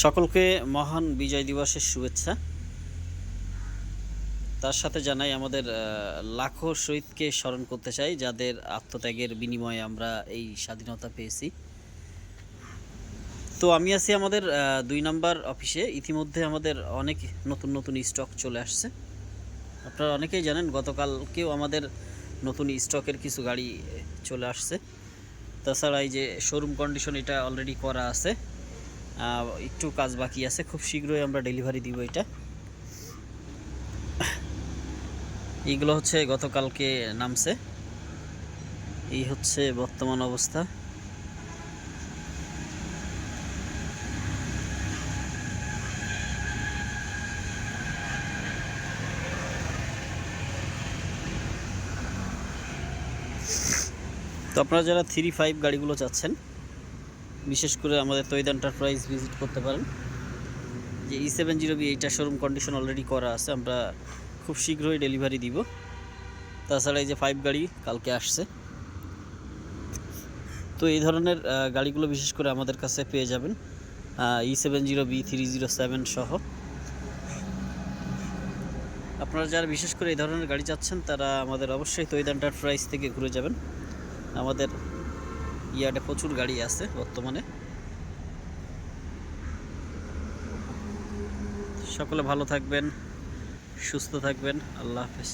সকলকে মহান বিজয় দিবসের শুভেচ্ছা। তার সাথে জানাই আমাদের লাখো শহীদকে স্মরণ করতে চাই, যাদের আত্মত্যাগের বিনিময়ে আমরা এই স্বাধীনতা পেয়েছি। তো আমি আছি আমাদের দুই নাম্বার অফিসে। ইতিমধ্যে আমাদের অনেক নতুন নতুন স্টক চলে আসছে। আপনারা অনেকেই জানেন, গতকালকেও আমাদের নতুন স্টকের কিছু গাড়ি চলে আসছে। তাছাড়া এই যে শোরুম কন্ডিশন এটা অলরেডি করা আছে। একটু কাজ বাকি আছে, খুব শীঘ্রই আমরা ডেলিভারি দিব এটা। এইগুলো হচ্ছে গতকালকে নামছে। এই হচ্ছে বর্তমান অবস্থা। তো আপনারা যারা থ্রি ফাইভ গাড়িগুলো চাচ্ছেন বিশেষ করে আমাদের তৈদ এন্টারপ্রাইজ ভিজিট করতে পারেন। যে ই সেভেন জিরো বি এইটা শোরুম কন্ডিশন অলরেডি করা আছে, আমরা খুব শীঘ্রই ডেলিভারি দিব। তাছাড়া এই যে ফাইভ গাড়ি কালকে আসছে। তো এই ধরনের গাড়িগুলো বিশেষ করে আমাদের কাছে পেয়ে যাবেন E seven zero B three zero seven সহ। আপনারা যারা বিশেষ করে এই ধরনের গাড়ি চাচ্ছেন, তারা আমাদের অবশ্যই তৈদ এন্টারপ্রাইজ থেকে ঘুরে যাবেন। আমাদের ইয়ার্ডে প্রচুর গাড়ি আছে বর্তমানে। সকলে ভালো থাকবেন সুস্থ থাকবেন আল্লাহ হাফেজ।